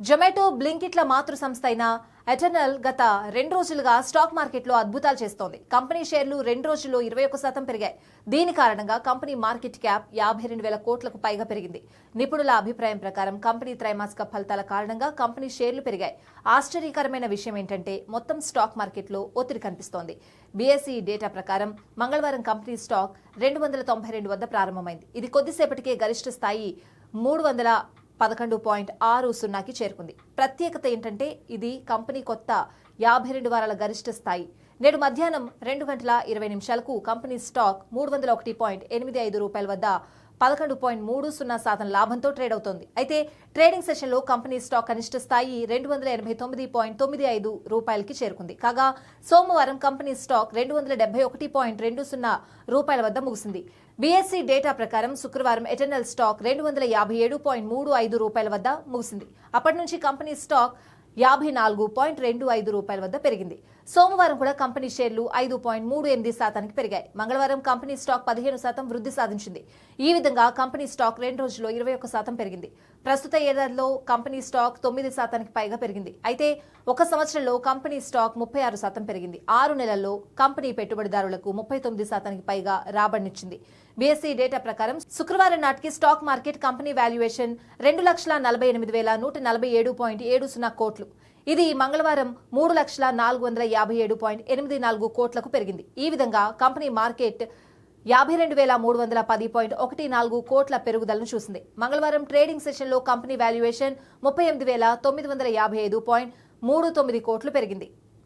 జొమాటో బ్లింకిట్ల మాతృ సంస్థ అయిన ఎటర్నల్ గత రెండు రోజులుగా స్టాక్ మార్కెట్లో అద్భుతాలు చేస్తోంది. కంపెనీ షేర్లు రెండు రోజుల్లో ఇరవై ఒక్క శాతం పెరిగాయి. దీని కారణంగా కంపెనీ మార్కెట్ క్యాప్ యాభై రెండు వేల కోట్లకు పైగా పెరిగింది. నిపుణుల అభిప్రాయం ప్రకారం కంపెనీ త్రైమాసిక ఫలితాల కారణంగా కంపెనీ షేర్లు పెరిగాయి. ఆశ్చర్యకరమైన విషయం ఏంటంటే మొత్తం స్టాక్ మార్కెట్లో ఒత్తిడి కనిపిస్తోంది. బీఎస్ఈ డేటా ప్రకారం మంగళవారం కంపెనీ స్టాక్ రెండు వందల తొంభై రెండు వద్ద ప్రారంభమైంది. ఇది కొద్దిసేపటికే గరిష్ట స్థాయి మూడు వందల పదకొండు పాయింట్ ఆరు సున్నాకి చేరుకుంది. ప్రత్యేకత ఏంటంటే ఇది కంపెనీ కొత్త యాభై రెండు వారాల గరిష్ట స్థాయి. నేడు మధ్యాహ్నం రెండు గంటల ఇరవై నిమిషాలకు కంపెనీ స్టాక్ మూడు వందల ఒకటి పాయింట్ ఎనిమిది ఐదు రూపాయల వద్ద పదకొండు పాయింట్ మూడు సున్నా శాతం లాభంతో ట్రేడ్ అవుతోంది. అయితే ట్రేడింగ్ సెషన్లో కంపెనీ స్టాక్ కనిష్ట స్థాయి రెండు వందల ఎనభై తొమ్మిది పాయింట్ తొమ్మిది ఐదు రూపాయలకి చేరుకుంది. కాగా సోమవారం కంపెనీ స్టాక్ రెండు వందల డెబ్బై ఒకటి పాయింట్ రెండు సున్నా రూపాయల వద్ద ముగిసింది. బీఎస్సీ డేటా ప్రకారం శుక్రవారం ఎటర్నల్ స్టాక్ రెండు వందల యాభై ఏడు పాయింట్ మూడు ఐదు రూపాయల వద్ద ముగిసింది. అప్పటి నుంచి కంపెనీ స్టాక్ యాభై నాలుగు పాయింట్ రెండు ఐదు రూపాయల వద్ద పెరిగింది. సోమవారం కూడా కంపెనీ షేర్లు ఐదు పాయింట్ మూడు ఎనిమిది శాతానికి పెరిగాయి. మంగళవారం కంపెనీ స్టాక్ పదిహేను శాతం వృద్ధి సాధించింది. ఈ విధంగా కంపెనీ స్టాక్ రెండు రోజుల్లో ఇరవై ఒక్క శాతం పెరిగింది. ప్రస్తుత ఏడాదిలో కంపెనీ స్టాక్ తొమ్మిది శాతానికి పైగా పెరిగింది. అయితే ఒక సంవత్సరంలో కంపెనీ స్టాక్ ముప్పై ఆరు శాతం పెరిగింది. ఆరు నెలల్లో కంపెనీ పెట్టుబడిదారులకు ముప్పై తొమ్మిది శాతానికి పైగా రాబడినిచ్చింది. బీఎస్సీ డేటా ప్రకారం శుక్రవారం నాటికి స్టాక్ మార్కెట్ కంపెనీ వాల్యుయేషన్ రెండు లక్షల నలభై ఎనిమిది వేల నూట నలభై ఏడు పాయింట్ ఏడు సున్నా కోట్లు. ఇది మంగళవారం మూడు లక్షల నాలుగు వందల యాభై ఏడు పాయింట్ ఎనిమిది నాలుగు కోట్లకు పెరిగింది. ఈ విధంగా కంపెనీ మార్కెట్ యాభై రెండు వేల మూడు వందల పది పాయింట్ ఒకటి నాలుగు కోట్ల పెరుగుదలను చూసింది. మంగళవారం ట్రేడింగ్ సెషన్లో కంపెనీ వాల్యుయేషన్ ముప్పై ఎనిమిది వేల తొమ్మిది వందల యాభై ఐదు పాయింట్ మూడు తొమ్మిది కోట్లు పెరిగింది.